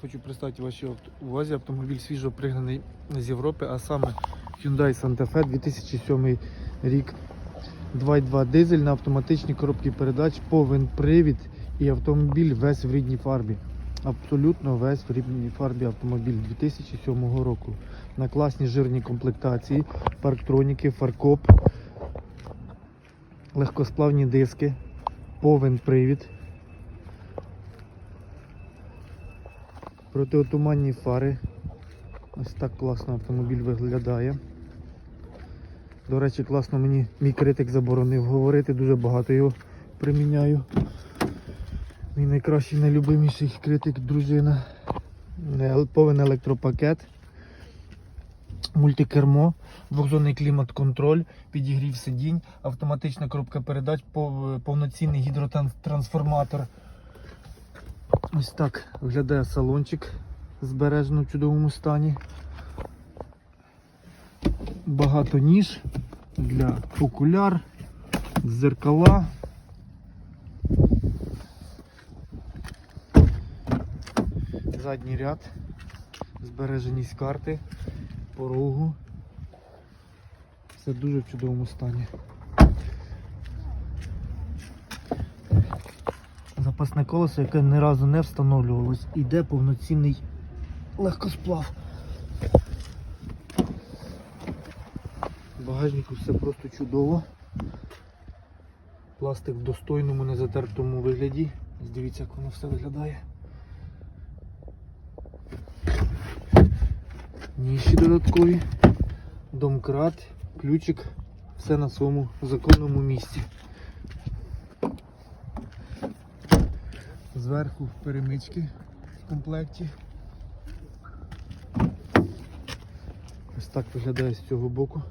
Хочу представити вашій увазі автомобіль свіжо пригнаний з Європи, а саме Hyundai Santa Fe 2007 рік. 2.2 дизель на автоматичній коробці передач, повен привід і автомобіль весь в рідній фарбі. Абсолютно весь в рідній фарбі автомобіль 2007 року. На класній жирній комплектації, парктроніки, фаркоп, легкосплавні диски, повен привід. Протиотуманні фари. Ось так класно автомобіль виглядає. До речі, класно мені мій критик заборонив говорити, дуже багато його приміняю. Мій найкращий, найлюбиміший критик, дружина. Повен електропакет, мультикермо, двохзонний клімат-контроль, підігрів сидінь, автоматична коробка передач, повноцінний гідротрансформатор. Ось так виглядає салончик збережено в чудовому стані. Багато ніж для окуляр, зеркала. Задній ряд, збереженість карти, порогу. Все дуже в чудовому стані. Запасне колесо, яке ні разу не встановлювалось, іде повноцінний легкосплав. В багажнику все просто чудово. Пластик в достойному, незатертому вигляді. Дивіться, як воно все виглядає. Ніші додаткові, домкрат, ключик, все на своєму законному місці. Зверху перемички в комплекті. Ось так виглядає з цього боку.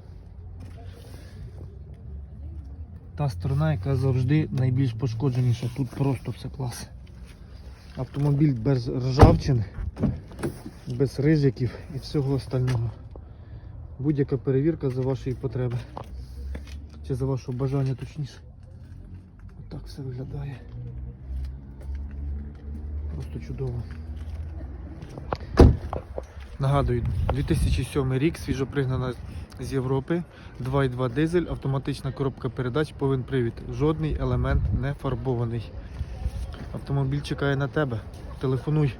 Та сторона, яка завжди найбільш пошкодженіша. Тут просто все клас. Автомобіль без ржавчин, без рижиків і всього остального. Будь-яка перевірка за вашої потреби. Чи за вашого бажання точніше. Отак все виглядає. Просто чудово. Нагадую, 2007 рік, свіжопригнана з Європи, 2.2 дизель, автоматична коробка передач, повен привід. Жодний елемент не фарбований. Автомобіль чекає на тебе. Телефонуй.